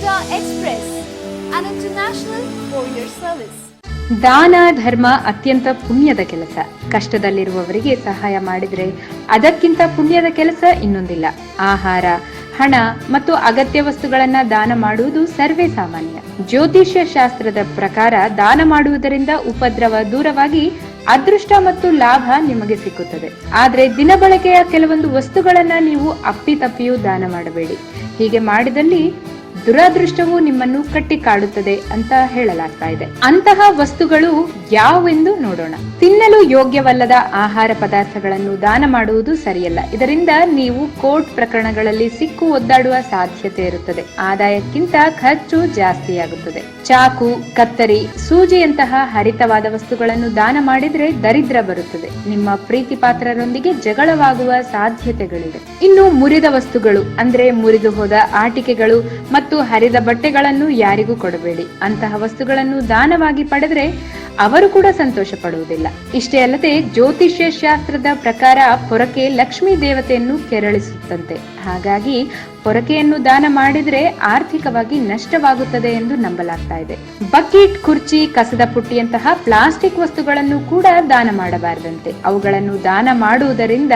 Express, an international courier service. ದಾನ ಧರ್ಮ ಅತ್ಯಂತ ಪುಣ್ಯದ ಕೆಲಸ. ಕಷ್ಟದಲ್ಲಿರುವವರಿಗೆ ಸಹಾಯ ಮಾಡಿದರೆ ಅದಕ್ಕಿಂತ ಪುಣ್ಯದ ಕೆಲಸ ಇನ್ನೊಂದಿಲ್ಲ. ಆಹಾರ ಹಣ ಮತ್ತು ಅಗತ್ಯ ವಸ್ತುಗಳನ್ನ ದಾನ ಮಾಡುವುದು ಸರ್ವೇ ಸಾಮಾನ್ಯ. ಜ್ಯೋತಿಷ್ಯ ಶಾಸ್ತ್ರದ ಪ್ರಕಾರ ದಾನ ಮಾಡುವುದರಿಂದ ಉಪದ್ರವ ದೂರವಾಗಿ ಅದೃಷ್ಟ ಮತ್ತು ಲಾಭ ನಿಮಗೆ ಸಿಕ್ಕುತ್ತದೆ. ಆದರೆ ದಿನಬಳಕೆಯ ಕೆಲವೊಂದು ವಸ್ತುಗಳನ್ನ ನೀವು ಅಪ್ಪಿತಪ್ಪಿಯೂ ದಾನ ಮಾಡಬೇಡಿ. ಹೀಗೆ ಮಾಡಿದಲ್ಲಿ ದುರಾದೃಷ್ಟವು ನಿಮ್ಮನ್ನು ಕಟ್ಟಿ ಕಾಡುತ್ತದೆ ಅಂತ ಹೇಳಲಾಗ್ತಾ ಇದೆ. ಅಂತಹ ವಸ್ತುಗಳು ಯಾವೆಂದು ನೋಡೋಣ. ತಿನ್ನಲು ಯೋಗ್ಯವಲ್ಲದ ಆಹಾರ ಪದಾರ್ಥಗಳನ್ನು ದಾನ ಮಾಡುವುದು ಸರಿಯಲ್ಲ. ಇದರಿಂದ ನೀವು ಕೋರ್ಟ್ ಪ್ರಕರಣಗಳಲ್ಲಿ ಸಿಕ್ಕು ಒದ್ದಾಡುವ ಸಾಧ್ಯತೆ ಇರುತ್ತದೆ. ಆದಾಯಕ್ಕಿಂತ ಖರ್ಚು ಜಾಸ್ತಿಯಾಗುತ್ತದೆ. ಚಾಕು, ಕತ್ತರಿ, ಸೂಜಿಯಂತಹ ಹರಿತವಾದ ವಸ್ತುಗಳನ್ನು ದಾನ ಮಾಡಿದ್ರೆ ದರಿದ್ರ ಬರುತ್ತದೆ. ನಿಮ್ಮ ಪ್ರೀತಿ ಪಾತ್ರರೊಂದಿಗೆ ಜಗಳವಾಗುವ ಸಾಧ್ಯತೆಗಳಿವೆ. ಇನ್ನು ಮುರಿದ ವಸ್ತುಗಳು, ಅಂದ್ರೆ ಮುರಿದು ಹೋದ ಆಟಿಕೆಗಳು ಮತ್ತು ಹರಿದ ಬಟ್ಟೆಗಳನ್ನು ಯಾರಿಗೂ ಕೊಡಬೇಡಿ. ಅಂತಹ ವಸ್ತುಗಳನ್ನು ದಾನವಾಗಿ ಪಡೆದ್ರೆ ಅವರು ಕೂಡ ಸಂತೋಷ ಪಡುವುದಿಲ್ಲ ಇಷ್ಟೇ ಅಲ್ಲದೆ ಜ್ಯೋತಿಷ್ಯ ಶಾಸ್ತ್ರದ ಪ್ರಕಾರ ಪೊರಕೆ ಲಕ್ಷ್ಮೀ ದೇವತೆಯನ್ನು ಕೆರಳಿಸುತ್ತಂತೆ. ಹಾಗಾಗಿ ಪೊರಕೆಯನ್ನು ದಾನ ಮಾಡಿದ್ರೆ ಆರ್ಥಿಕವಾಗಿ ನಷ್ಟವಾಗುತ್ತದೆ ಎಂದು ನಂಬಲಾಗ್ತಾ ಇದೆ. ಬಕೆಟ್, ಕುರ್ಚಿ, ಕಸದ ಪುಟ್ಟಿಯಂತಹ ಪ್ಲಾಸ್ಟಿಕ್ ವಸ್ತುಗಳನ್ನು ಕೂಡ ದಾನ ಮಾಡಬಾರದಂತೆ. ಅವುಗಳನ್ನು ದಾನ ಮಾಡುವುದರಿಂದ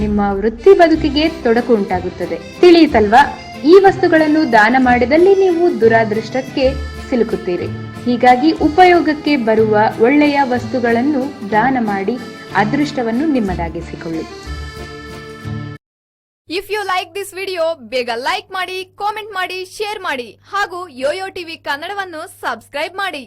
ನಿಮ್ಮ ವೃತ್ತಿ ಬದುಕಿಗೆ ತೊಡಕು ಉಂಟಾಗುತ್ತದೆ. ತಿಳಿಯಿತಲ್ವಾ? ಈ ವಸ್ತುಗಳನ್ನು ದಾನ ಮಾಡಿದಲ್ಲಿ ನೀವು ದುರಾದೃಷ್ಟಕ್ಕೆ ಸಿಲುಕುತ್ತೀರಿ. ಹೀಗಾಗಿ ಉಪಯೋಗಕ್ಕೆ ಬರುವ ಒಳ್ಳೆಯ ವಸ್ತುಗಳನ್ನು ದಾನ ಮಾಡಿ ಅದೃಷ್ಟವನ್ನು ನಿಮ್ಮದಾಗಿಸಿಕೊಳ್ಳಿ. If you like this video ಬೇಗ ಲೈಕ್ ಮಾಡಿ ಕಾಮೆಂಟ್ ಮಾಡಿ ಶೇರ್ ಮಾಡಿ ಹಾಗೂ ಯೋಯೋ ಟಿವಿ ಕನ್ನಡವನ್ನು ಸಬ್ಸ್ಕ್ರೈಬ್ ಮಾಡಿ.